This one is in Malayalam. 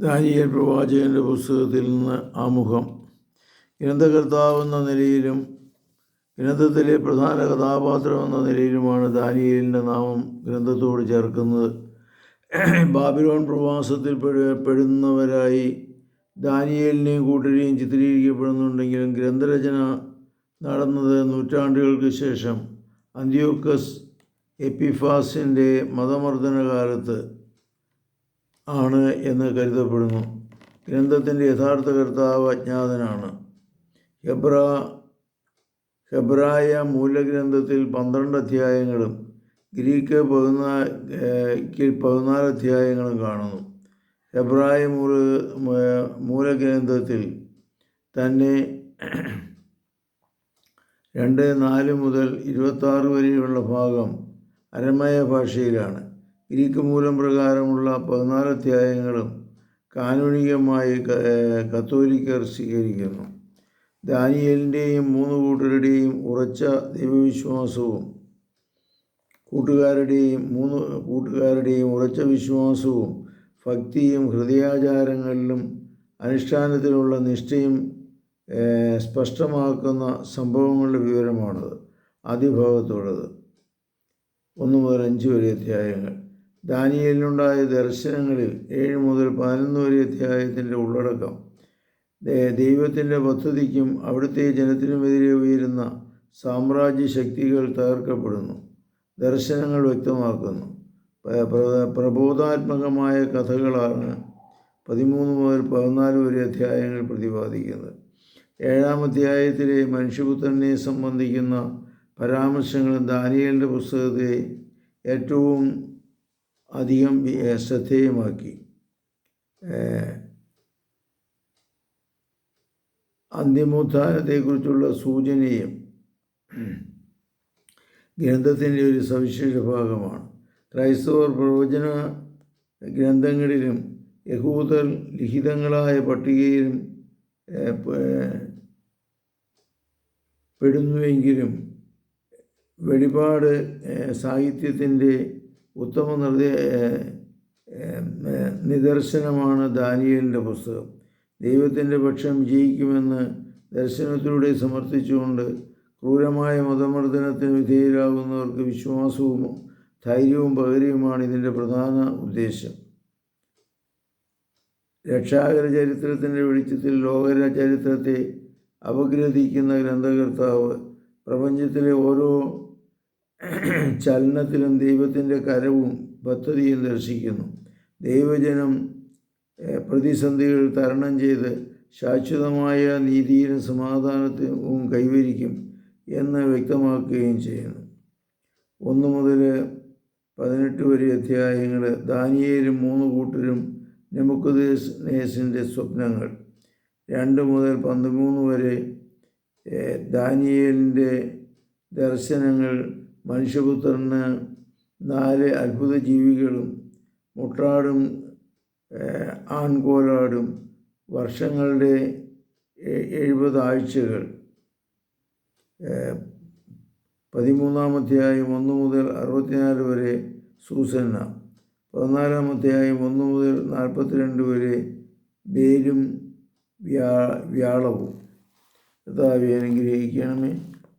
ദാനിയൽ പ്രവാചകന്റെ പുസ്തകത്തിൽ നിന്ന് ആമുഖം ഗ്രന്ഥകർത്താവെന്ന നിലയിലും ഗ്രന്ഥത്തിലെ പ്രധാന കഥാപാത്രം എന്ന നിലയിലുമാണ് ദാനിയലിന്റെ നാമം ഗ്രന്ഥത്തോട് ചേർക്കുന്നത്. ബാബിലോൺ പ്രവാസത്തിൽ പെട- പെടുന്നവരായി ദാനിയലിനെയും കൂട്ടരെയും ചിത്രീകരിക്കപ്പെടുന്നുണ്ടെങ്കിലും ഗ്രന്ഥരചന നടന്നത് നൂറ്റാണ്ടുകൾക്ക് ശേഷം അന്ത്യോക്കസ് എപ്പിഫാസിന്റെ മതമർദ്ദന കാലത്ത് ആണ് എന്ന് കരുതപ്പെടുന്നു. ഗ്രന്ഥത്തിന്റെ യഥാർത്ഥ കർത്താവ് അജ്ഞാതനാണ്. ഹെബ്ര ഹെബ്രായ മൂലഗ്രന്ഥത്തിൽ പന്ത്രണ്ട് അധ്യായങ്ങളും ഗ്രീക്ക് പതിനാല് പതിനാല് അധ്യായങ്ങളും കാണുന്നു. ഹെബ്രായ മൂല മൂലഗ്രന്ഥത്തിൽ തന്നെ രണ്ട് നാല് മുതൽ ഇരുപത്താറ് വരെയുള്ള ഭാഗം അരമയ ഭാഷയിലാണ്. ഗ്രീക്ക് പ്രകാരമുള്ള പതിനാല് അധ്യായങ്ങളും കാനൂനികമായി കത്തോലിക്കർ സ്വീകരിക്കുന്നു. ദാനിയലിന്റെയും മൂന്ന് കൂട്ടരുടെയും ഉറച്ച ദൈവവിശ്വാസവും കൂട്ടുകാരുടെയും മൂന്ന് കൂട്ടുകാരുടെയും ഉറച്ച വിശ്വാസവും ഭക്തിയും ഹൃദയാചാരങ്ങളിലും അനുഷ്ഠാനത്തിലുള്ള നിഷ്ഠയും സ്പഷ്ടമാക്കുന്ന സംഭവങ്ങളുടെ വിവരമാണത്. ആദ്യഭാഗത്തുള്ളത് ഒന്ന് മുതൽ അഞ്ച് വരെ അധ്യായങ്ങൾ. ദാനിയേലിനുണ്ടായ ദർശനങ്ങളിൽ ഏഴ് മുതൽ പതിനൊന്ന് വരെ അധ്യായത്തിന്റെ ഉള്ളടക്കം. ദൈവത്തിന്റെ പദ്ധതിക്കും അവിടുത്തെ ജനത്തിനുമെതിരെ ഉയരുന്ന സാമ്രാജ്യ ശക്തികൾ തകർക്കപ്പെടുന്നു. ദർശനങ്ങൾ വ്യക്തമാക്കുന്നു. പ്ര- പ്ര- പ്രബോധാത്മകമായ കഥകളാണ് പതിമൂന്ന് മുതൽ പതിനാല് വരെ അധ്യായങ്ങൾ പ്രതിപാദിക്കുന്നത്. ഏഴാം അധ്യായത്തിലെ മനുഷ്യപുത്രനെ സംബന്ധിക്കുന്ന പരാമർശങ്ങളും ദാനിയലിന്റെ പുസ്തകത്തെ ഏറ്റവും അധികം ശ്രദ്ധേയമാക്കി. അന്തിമോത്ഥാനത്തെക്കുറിച്ചുള്ള സൂചനയും ഗ്രന്ഥത്തിന്റെ ഒരു സവിശേഷ ഭാഗമാണ്. ക്രൈസ്തവർ പ്രവചന ഗ്രന്ഥങ്ങളിലും യഹൂദർ ലിഖിതങ്ങളായ പട്ടികയിലും പെടുന്നുവെങ്കിലും വെളിപാട് സാഹിത്യത്തിന്റെ ഉത്തമ നിർദ്ദേ നിദർശനമാണ് ദാനിയലിന്റെ പുസ്തകം. ദൈവത്തിന്റെ പക്ഷം വിജയിക്കുമെന്ന് ദർശനത്തിലൂടെ സമർത്ഥിച്ചുകൊണ്ട് ക്രൂരമായ മതമർദ്ദനത്തിന് വിധേയരാകുന്നവർക്ക് വിശ്വാസവും ധൈര്യവും പകരുകയുമാണ് ഇതിന്റെ പ്രധാന ഉദ്ദേശം. രക്ഷാകര ചരിത്രത്തിന്റെ വെളിച്ചത്തിൽ ലോകര ചരിത്രത്തെ അപഗ്രഥിക്കുന്ന ഗ്രന്ഥകർത്താവ് പ്രപഞ്ചത്തിലെ ഓരോ ചലനത്തിലും ദൈവത്തിന്റെ കരവും പദ്ധതിയും ദർശിക്കുന്നു. ദൈവജനം പ്രതിസന്ധികൾ തരണം ചെയ്ത് ശാശ്വതമായ നീതിയിലും സമാധാനത്തിനും കൈവരിക്കും എന്ന് വ്യക്തമാക്കുകയും ചെയ്യുന്നു. ഒന്ന് മുതൽ പതിനെട്ട് വരെ അധ്യായങ്ങൾ ദാനിയേലും മൂന്ന് കൂട്ടരും നെമുക്കുദേശിന്റെ സ്വപ്നങ്ങൾ. രണ്ട് മുതൽ പന്ത്രമൂന്ന് വരെ ദാനിയേലിന്റെ ദർശനങ്ങൾ മനുഷ്യപുത്രന് നാല് അത്ഭുത ജീവികളും മുട്ടാടും ആൺകോലാടും വർഷങ്ങളുടെ എഴുപത് ആഴ്ചകൾ ഏഹ്, പതിമൂന്നാം അധ്യായം ഒന്ന് മുതൽ അറുപത്തിനാല് വരെ സൂസന്ന. പതിനാലാം അധ്യായം ഒന്ന് മുതൽ നാൽപ്പത്തിരണ്ട് വരെ വേരും വ്യാ വ്യാളവും. കർത്താവെ അനുഗ്രഹിക്കണമേ.